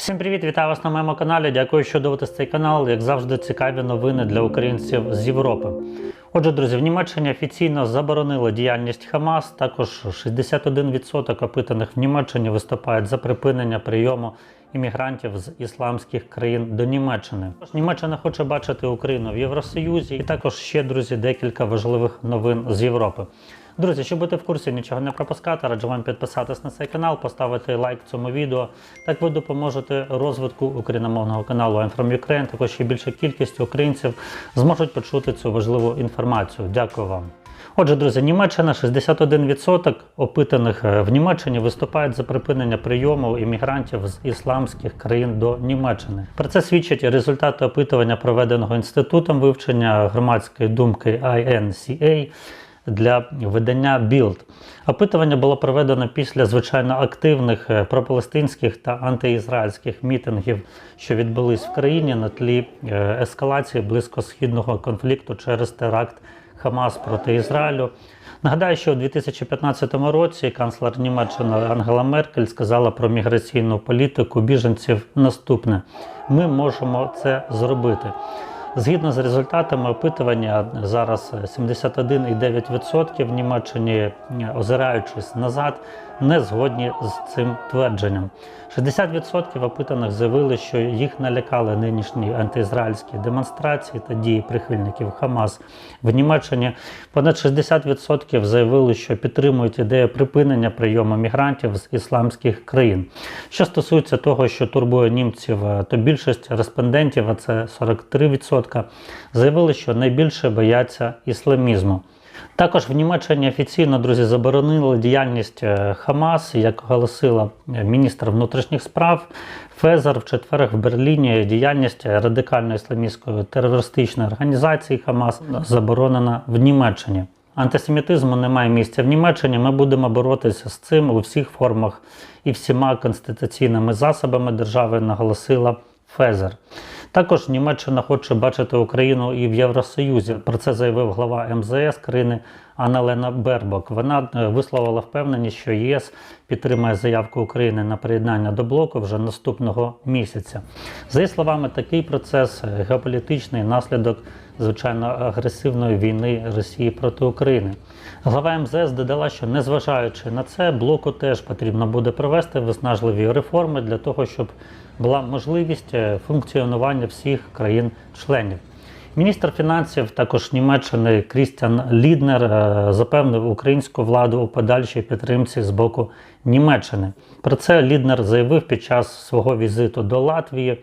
Всім привіт, вітаю вас на моєму каналі. Дякую, що дивитесь цей канал. Як завжди, цікаві новини для українців з Європи. Отже, друзі, в Німеччині офіційно заборонили діяльність Хамас. Також 61% опитаних в Німеччині виступають за припинення прийому іммігрантів з ісламських країн до Німеччини. Тож Німеччина хоче бачити Україну в Євросоюзі, і також ще друзі декілька важливих новин з Європи. Друзі, щоб бути в курсі, нічого не пропускати, раджу вам підписатись на цей канал, поставити лайк цьому відео. Так ви допоможете розвитку україномовного каналу I'm from Ukraine. Також ще більша кількість українців зможуть почути цю важливу інформацію. Дякую вам. Отже, друзі, Німеччина 61% опитаних е, в Німеччині виступають за припинення прийому іммігрантів з ісламських країн до Німеччини. Про це свідчать результати опитування, проведеного інститутом вивчення громадської думки INCA для видання Білд. Опитування було проведено після звичайно активних е, пропалестинських та антиізраїльських мітингів, що відбулись в країні на тлі е, ескалації близькосхідного конфлікту через теракт Хамас проти Ізраїлю. Нагадаю, що у 2015 році канцлер Німеччини Ангела Меркель сказала про міграційну політику біженців наступне: ми можемо це зробити. Згідно з результатами опитування, зараз 71,9% в Німеччині, озираючись назад, не згодні з цим твердженням. 60% опитаних заявили, що їх налякали нинішні антиізраїльські демонстрації та дії прихильників Хамас в Німеччині. Понад 60% заявили, що підтримують ідею припинення прийому мігрантів з ісламських країн. Що стосується того, що турбує німців, то більшість респондентів, а це 43%, заявили, що найбільше бояться ісламізму. Також в Німеччині офіційно друзі заборонили діяльність е, Хамас, як оголосила міністр внутрішніх справ Фезер в четвер в Берліні. Діяльність радикально ісламістської терористичної організації Хамас заборонена в Німеччині. Антисемітизму немає місця в Німеччині. Ми будемо боротися з цим у всіх формах і всіма конституційними засобами держави, наголосила Фезер. Також Німеччина хоче бачити Україну і в Євросоюзі. Про це заявив глава МЗС країни Анна-Лена Бербок. Вона е, висловила впевненість, що ЄС підтримає заявку України на приєднання до блоку вже наступного місяця. За її словами, такий процес е, геополітичний наслідок звичайно агресивної війни Росії проти України. Глава МЗС додала, що незважаючи на це, блоку теж потрібно буде провести виснажливі реформи для того, щоб була можливість е, функціонування всіх країн-членів. Міністр фінансів також Німеччини Крістіан Ліднер е, запевнив українську владу у подальшій підтримці з боку Німеччини. Про це Ліднер заявив під час свого візиту до Латвії.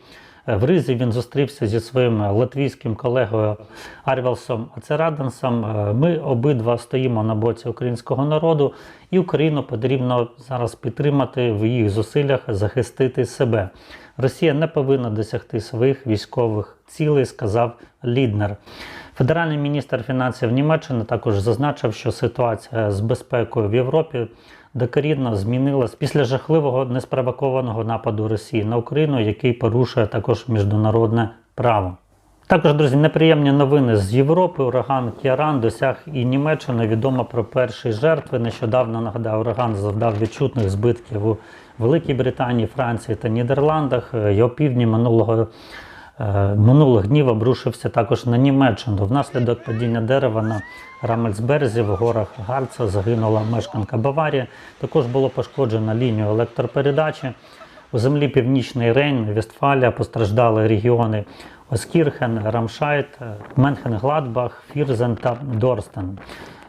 Е, В Ризі він зустрівся зі своїм латвійським колегою Арвелсом Ацераденсом. Е, Ми обидва стоїмо на боці українського народу, і Україну потрібно зараз підтримати в їх зусиллях захистити себе. Росія не повинна досягти своїх військових цілей, сказав Ліднер. Федеральний міністр фінансів Німеччини також зазначив, що ситуація з безпекою в Європі докорінно змінилась після жахливого неспровокованого нападу Росії на Україну, який порушує також міжнародне право. Також, друзі, неприємні новини з Європи. Ураган Кіаран досяг і Німеччини. Відомо про перші жертви. Нещодавно нагадаю, ураган завдав відчутних збитків у Великій Британії, Франції та Нідерландах. І опівдні минулого е, минулих днів обрушився також на Німеччину. Внаслідок падіння дерева на Рамельсберзі в горах Гарца загинула мешканка Баварії. Також було пошкоджено лінію електропередачі. У землі Північний Рейн, Вестфалія постраждали регіони Оскірхен, Рамшайт, Менхен-Гладбах, Фірзен та Дорстен.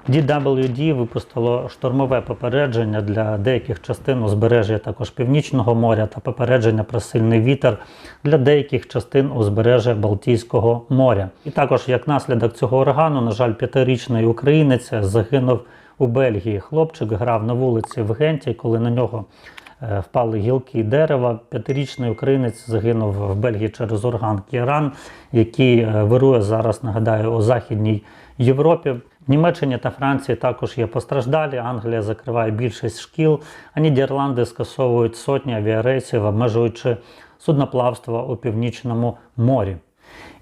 DWD випустило штормове попередження для деяких частин узбережжя також Північного моря та попередження про сильний вітер для деяких частин узбережжя Балтійського моря. І також як наслідок цього урагану, на жаль, п'ятирічний українець загинув у Бельгії. Хлопчик грав на вулиці в Генті, коли на нього е, впали гілки дерева. П'ятирічний українець загинув в Бельгії через ураган Кіран, який е, вирує зараз, нагадаю, у Західній Європі. Німеччині та Франції також є постраждалі. Англія закриває більшість шкіл, а Нідерланди скасовують сотні авіарейсів, обмежуючи судноплавство у північному морі.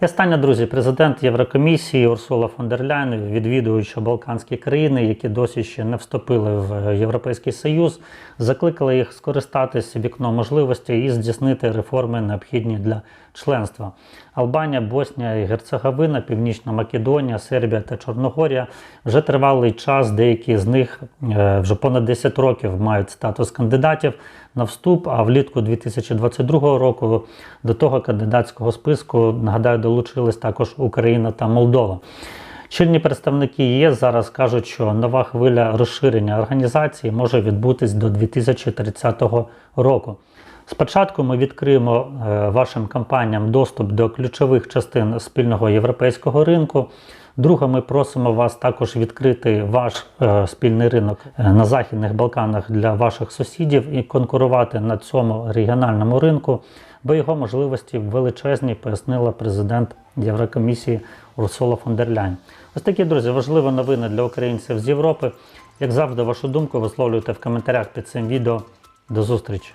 І останнє, друзі, президент Єврокомісії Урсула фон дер Ляйн, відвідуючи Балканські країни, які досі ще не вступили в Європейський Союз, закликала їх скористатися вікном можливостей і здійснити реформи, необхідні для членства. Албанія, Боснія і Герцеговина, Північна Македонія, Сербія та Чорногорія вже тривалий час. Деякі з них е, вже понад 10 років мають статус кандидатів на вступ. А влітку 2022 року до того кандидатського списку нагадаю долучились також Україна та Молдова. Чільні представники ЄС зараз кажуть, що нова хвиля розширення організації може відбутись до 2030 року. Спочатку ми відкриємо е, вашим компаніям доступ до ключових частин спільного європейського ринку. Друге, ми просимо вас також відкрити ваш е, спільний ринок е, на Західних Балканах для ваших сусідів і конкурувати на цьому регіональному ринку, бо його можливості величезні, пояснила президент Єврокомісії Урсула фон дер Ляйн. Ось такі, друзі, важливі новини для українців з Європи. Як завжди, вашу думку висловлюйте в коментарях під цим відео. До зустрічі!